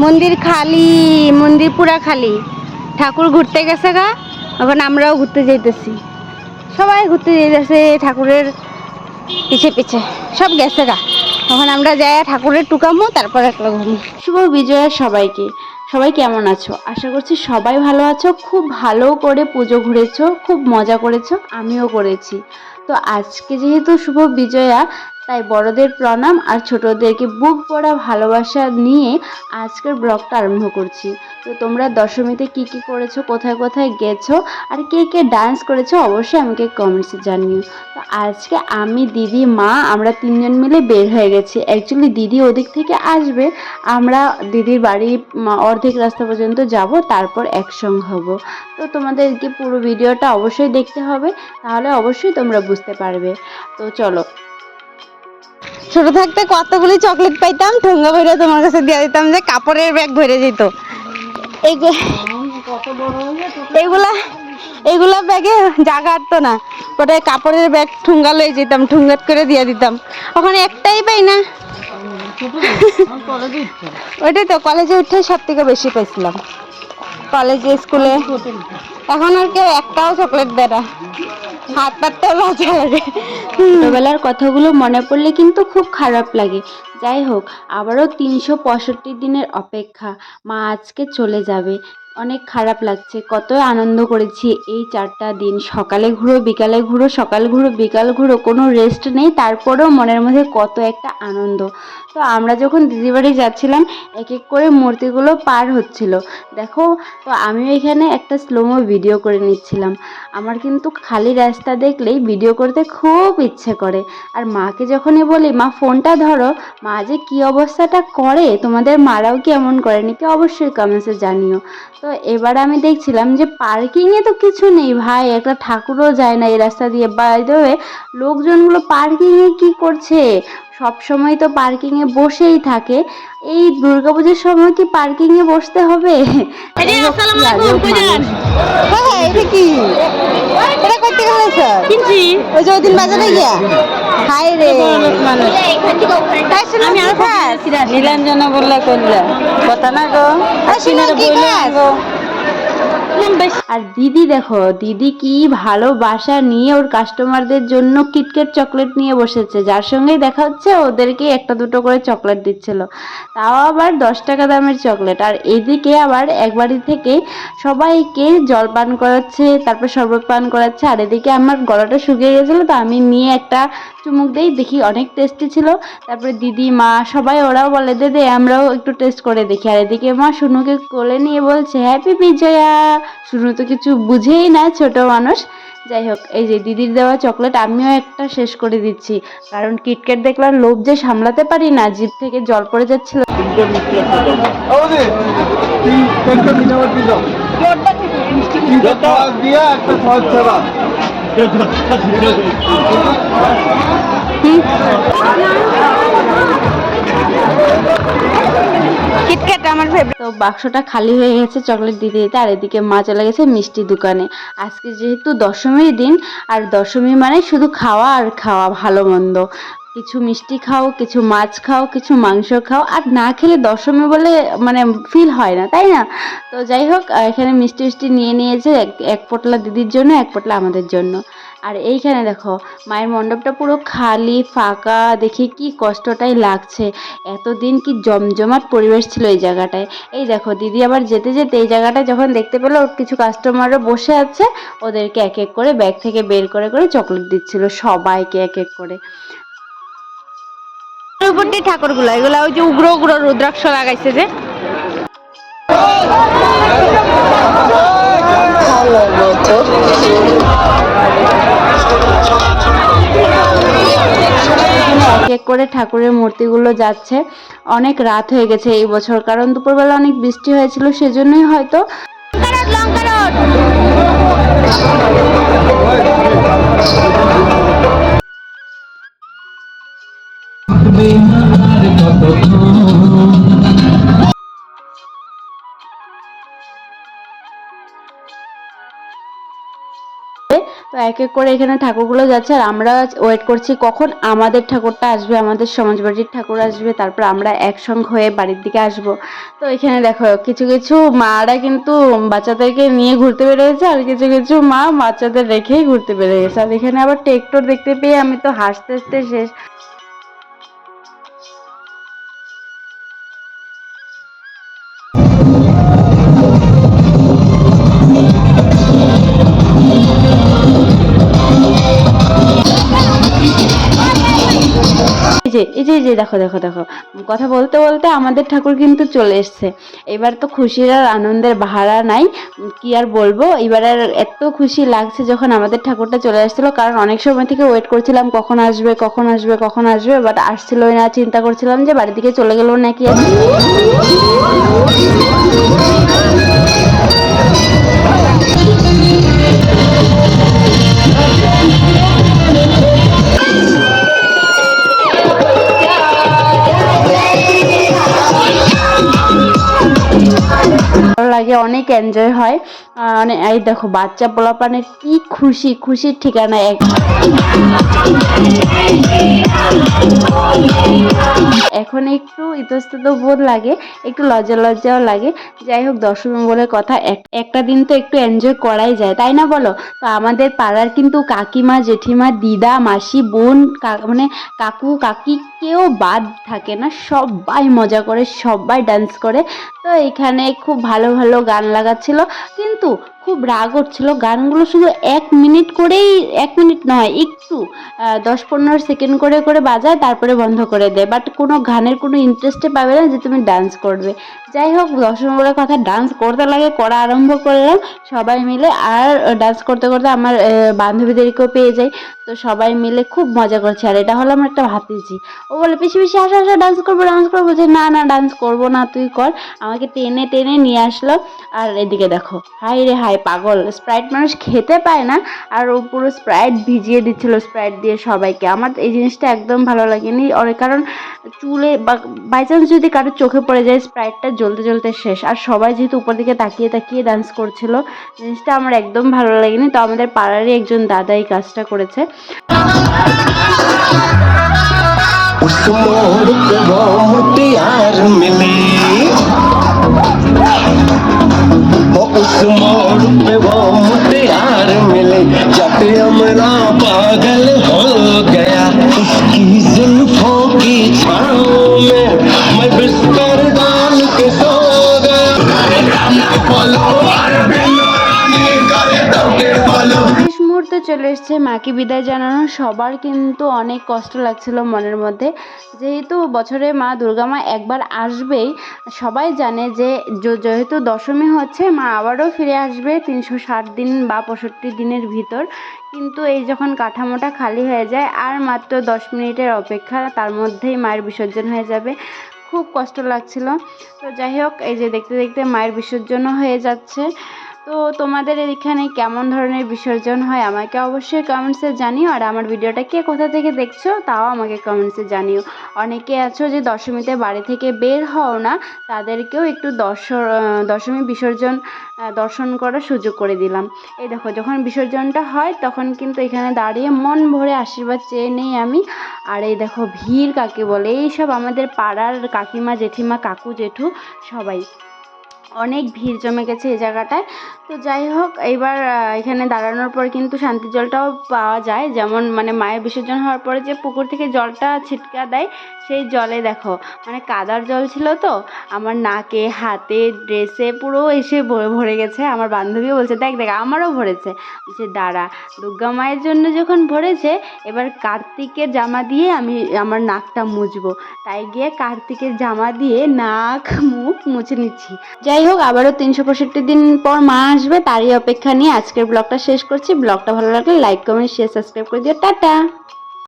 মন্দির খালি, মন্দির পুরা খালি। ঠাকুর ঘুরতে গেছে গা, এখন আমরাও ঘুরতে যাইতেছি। সবাই ঘুরতে যাইতেছে, ঠাকুরের পিছে পিছে, সব গেছে গা। তখন আমরা যাই ঠাকুরের টুকামো, তারপর একলা ঘুমো। শুভ বিজয়া সবাইকে। সবাই কেমন আছো? আশা করছি সবাই ভালো আছো, খুব ভালো করে পুজো ঘুরেছো, খুব মজা করেছ, আমিও করেছি। তো আজকে যেহেতু শুভ বিজয়া তাই বড়দের প্রণাম আর ছোটদেরকে বুক পড়া ভালোবাসা নিয়ে আজকের ব্লগটা আরম্ভ করছি। তো তোমরা দশমীতে কি কি করেছ, কোথায় কোথায় গেছো আর কে কে ডান্স করেছ অবশ্যই আমাকে কমেন্টসে জানিও। তো আজকে আমি, দিদি, মা আমরা তিনজন মিলে বের হয়ে গেছি। অ্যাকচুয়ালি দিদি ওদিক থেকে আসবে। আমরা দিদির বাড়ি অর্ধেক রাস্তা পর্যন্ত যাব, তারপর একসঙ্গে হব। তো তোমাদেরকে পুরো ভিডিওটা অবশ্যই দেখতে হবে, তাহলে অবশ্যই তোমরা বুঝতে পারবে। তো চলো ছোট থাকতে কতগুলি চকলেট পাইতাম ঠোঙ্গা ভরে তোমার কাছে দিয়ে দিতাম যে কাপড়ের ব্যাগ ভরে যেত। এইগুলো এইগুলা এইগুলা ব্যাগে জায়গা আটতো না। ওটা কাপড়ের ব্যাগ ঠুঙ্গা লয়ে যেতাম ঠুঙ্গাত করে দিয়ে দিতাম। ওখানে একটাই পাই না। ওইটাই তো কলেজে উঠে সব থেকে বেশি পাইছিলাম। কলেজে স্কুলে এখন আর কেউ একটাও চকলেট দেয় না। হাত পাততে লজ্জা লাগে ছোটবেলার কথাগুলো মনে পড়লে কিন্তু খুব খারাপ লাগে। যাই হোক, আবারও তিনশো পঁয়ষট্টি দিনের অপেক্ষা। মা আজকে চলে যাবে। অনেক খারাপ লাগছে কত আনন্দ করেছি। এই চারটা দিন, সকালে ঘুরো, বিকালে ঘুরো, সকাল ঘুরো, বিকাল ঘুরো, কোনো রেস্ট নেই, তারপরেও মনের মধ্যে কত একটা আনন্দ। তো আমরা যখন দিদির বাড়ি যাচ্ছিলাম এক এক করে মূর্তিগুলো পার হচ্ছিল। দেখো, তো আমিও এখানে একটা স্লোমো ভিডিও করে নিচ্ছিলাম। আমার কিন্তু খালি রাস্তা দেখলেই ভিডিও করতে খুব ইচ্ছে করে। আর মাকে যখনই বলি, মা ফোনটা ধরো। মা যে কী অবস্থাটা করে, তোমাদের মারাও কি এমন করেনি কি অবশ্যই কমেন্টসে জানিও। তো এবার আমি দেখছিলাম যে পার্কিংয়ে তো কিছু নেই ভাই একটা ঠাকুরও যায় না এই রাস্তা দিয়ে। বাইরে লোকজনগুলো পার্কিংয়ে কি করছে? সব সময় তো পার্কিংয়ে বসেই থাকে। এই দুর্গাপুজোর সময় কি পার্কিংয়ে বসতে হবে? কিনছি ওই যে ওই দিন বাজারে গিয়া? হাই রে। আমি আর খাস? নীলাঞ্জন বললে কথা না গো। শুনো কি গো। আর দিদি দেখো, দিদি কি ভালোবাসা নিয়ে ওর কাস্টমারদের জন্য কিটকেট চকলেট নিয়ে বসেছে। যার সঙ্গেই দেখা হচ্ছে ওদেরকে একটা দুটো করে চকলেট দিচ্ছিল। তাও আবার দশ টাকা দামের চকলেট আর এদিকে আবার এক বাড়ি থেকে সবাইকে জল পান করাচ্ছে, তারপর শরবত পান করাচ্ছে। আর এদিকে আমার গলাটা শুকিয়ে গেছিল, তো আমি নিয়ে একটা চুমুক দেই দেখি অনেক টেস্টি ছিল। তারপরে দিদি মা সবাই ওরাও বলে দে দে আমরাও একটু টেস্ট করে দেখি। আর এদিকে মা শুনুকে কোলে নিয়ে বলছে হ্যাপি বিজয়া! শুনু তো কিছু বুঝেই না ছোট মানুষ। যাই হোক এই যে দিদির দেওয়া চকলেট আমিও একটা শেষ করে দিচ্ছি। কারণ কিটক্যাট দেখলাম লোভ যে সামলাতে পারি না জিভ থেকে জল পড়ে যাচ্ছিল। একটা আমার তো বাক্সটা খালি হয়ে গেছে চকলেট দিতে দিতে, আর এদিকে মা চলে গেছে মিষ্টি দোকানে। আজকে যেহেতু দশমীর দিন, আর দশমী মানে শুধু খাওয়া আর খাওয়া, ভালো মন্দ। কিছু মিষ্টি খাও, কিছু মাছ খাও, কিছু মাংস খাও, আর না খেলে দশমী বলে মানে ফিল হয় না, তাই না? তো যাই হোক এখানে মিষ্টি মিষ্টি নিয়ে নিয়েছে এক- পোটলা দিদির জন্য, এক পোটলা আমাদের জন্য। আর এইখানে দেখো, মায়ের মণ্ডপটা পুরো খালি, ফাঁকা, দেখে কি কষ্টটাই লাগছে। এতদিন কি জমজমাট পরিবেশ ছিল এই জায়গাটায়। এই দেখো, দিদি আবার যেতে যেতে এই জায়গাটায় যখন দেখতে পেল কিছু কাস্টমারও বসে আছে, ওদেরকে এক এক করে ব্যাগ থেকে বের করে করে চকলেট দিচ্ছিল, সবাইকে এক এক করে। উপরটি ঠাকুরগুলো এগুলো ওই যে উগ্র উগ্র রুদ্রাক্ষ লাগাইছে যে। এক এক করে ঠাকুরের মূর্তিগুলো যাচ্ছে। অনেক রাত হয়ে গেছে এই বছর কারণ দুপুরবেলা অনেক বৃষ্টি হয়েছিল সেজন্যই হয়তো তো এক এক করে এখানে ঠাকুরগুলো যাচ্ছে আর আমরা ওয়েট করছি কখন আমাদের ঠাকুরটা আসবে, আমাদের সমাজবাড়ির ঠাকুর আসবে, তারপর আমরা একসঙ্গ হয়ে বাড়ির দিকে আসব। তো এখানে দেখো, কিছু কিছু মারা কিন্তু বাচ্চাদেরকে নিয়ে ঘুরতে বেরিয়েছে আর কিছু কিছু মা বাচ্চাদের রেখেই ঘুরতে বেরিয়েছে। আর এখানে আবার ট্রেক্টর দেখতে পেয়ে আমি তো হাসতে হাসতে শেষ। যে এই যে এই যে, দেখো দেখো দেখো। কথা বলতে বলতে আমাদের ঠাকুর কিন্তু চলে এসছে। এবার তো খুশির আর আনন্দের ভাড়া নাই। কি আর বলব? এবার আর এত খুশি লাগছে যখন আমাদের ঠাকুরটা চলে আসছিল। কারণ অনেক সময় থেকে ওয়েট করছিলাম, কখন আসবে কখন আসবে কখন আসবে বাট আসছিলই না। চিন্তা করছিলাম যে বাড়ির দিকে চলে গেল নাকি আর ভালো লাগে অনেক এনজয় হয়। এই দেখো, বাচ্চা পোলাপানের কি খুশি, খুশির ঠিকানা এক এখন একটু ইতস্তত বোধ লাগে, একটু লজ্জা লজ্জাও লাগে। যাই হোক, দশমী বলে কথা, এক- একটা দিন তো একটু এনজয় করাই যায়, তাই না বলো? তো আমাদের পাড়ার কিন্তু কাকিমা, জেঠিমা, দিদা, মাসি, বোন মানে কাকু, কাকি কেউ বাদ থাকে না, সবাই মজা করে, সবাই ডান্স করে। তো এখানে খুব ভালো ভালো গান লাগাচ্ছিল। কিন্তু খুব রাগ হচ্ছিল গানগুলো শুধু এক মিনিট করেই, এক মিনিট নয়, একটু দশ পনেরো সেকেন্ড করে করে বাজায়, তারপরে বন্ধ করে দেয়। বাট কোনো গানের কোনো ইন্টারেস্টে পাবে না যে তুমি ডান্স করবে। যাই হোক নম্বরের কথা ডান্স করতে লাগে, করা আরম্ভ করলাম। সবাই মিলে আর ডান্স করতে করতে আমার বান্ধবীদেরকেও পেয়ে যাই। তো সবাই মিলে খুব মজা করছে। আর এটা হলো আমার একটা ভাতিজি। ও বলে পিছিয়ে পিছিয়ে আসা আসা ডান্স করব ডান্স করব। যে, না না ডান্স করব না, তুই কর। আমাকে টেনে টেনে নিয়ে আসলো। আর এদিকে দেখো হাই রে হাই পাগল। স্প্রাইট মানুষ খেতে পায় না, আর ও পুরো স্প্রাইট ভিজিয়ে দিচ্ছিল স্প্রাইট দিয়ে সবাইকে। আমার এই জিনিসটা একদম ভালো লাগেনি। অনেক কারণ চুলে বাই চান্স যদি কারোর চোখে পড়ে যায় স্প্রাইটটা জ্বলতে জ্বলতে শেষ। আর সবাই যেহেতু উপর দিকে তাকিয়ে তাকিয়ে ডান্স করছিল, জিনিসটা আমার একদম ভালো লাগেনি। তো আমাদের পাড়ারই একজন দাদা এই কাজটা করেছে। उस मोड़ पे वो मुटियार मिली वो उस मोड़ पे वो मुटियार मिली जब अमरा पागल हो মাকে বিদায় জানানো সবার কিন্তু অনেক কষ্ট লাগছিল মনের মধ্যে। যেহেতু বছরে মা দুর্গা মা একবার আসবেই, সবাই জানে যে, যেহেতু দশমী হচ্ছে, মা আবারও ফিরে আসবে তিনশো ষাট দিন বা পঁয়ষট্টি দিনের ভিতর। কিন্তু এই যখন কাঠামোটা খালি হয়ে যায়, আর মাত্র দশ মিনিটের অপেক্ষা, তার মধ্যেই মায়ের বিসর্জন হয়ে যাবে। খুব কষ্ট লাগছিল। তো যাই হোক, এই যে দেখতে দেখতে মায়ের বিসর্জনও হয়ে যাচ্ছে। তো তোমাদের এখানে কেমন ধরনের বিসর্জন হয় আমাকে অবশ্যই কমেন্টসে জানিও। আর আমার ভিডিওটা কে কোথা থেকে দেখছ তাও আমাকে কমেন্টসে জানিও। অনেকে আছো যে দশমীতে বাড়ি থেকে বের হও না, তাদেরকেও একটু দশ দশমী বিসর্জন দর্শন করার সুযোগ করে দিলাম। এই দেখো, যখন বিসর্জনটা হয় তখন কিন্তু এখানে দাঁড়িয়ে মন ভরে আশীর্বাদ চেয়ে নেই আমি। আর এই দেখো, ভিড় কাকে বলে? এই সব আমাদের পাড়ার কাকিমা, জেঠিমা, কাকু, জেঠু সবাই। অনেক ভিড় জমে গেছে এই জায়গাটায়। তো যাই হোক, এইবার এখানে দাঁড়ানোর পর কিন্তু শান্তি জলটাও পাওয়া যায়। যেমন মানে মায়ের বিসর্জন হওয়ার পরে যে পুকুর থেকে জলটা ছিটকা দেয়, সেই জলে দেখো মানে কাদার জল ছিল তো, আমার নাকে, হাতে, ড্রেসে পুরো এসে ভরে গেছে। আমার বান্ধবীও বলছে, দেখ দেখ, আমারও ভরেছে। বলছে, দাঁড়া, দুর্গা মায়ের জন্য যখন ভরেছে, এবার কার্তিকের জামা দিয়ে আমি আমার নাকটা মুছবো। তাই গিয়ে কার্তিকের জামা দিয়ে নাক, মুখ মুছে নিচ্ছি। যাই হোক, আবারও তিনশো পঁয়ষট্টি দিন পর মা আসবে, তারই অপেক্ষা নিয়ে আজকের ব্লগটা শেষ করছি। ব্লগটা ভালো লাগলে লাইক কমেন্ট শেয়ার সাবস্ক্রাইব করে দিও। টাটা!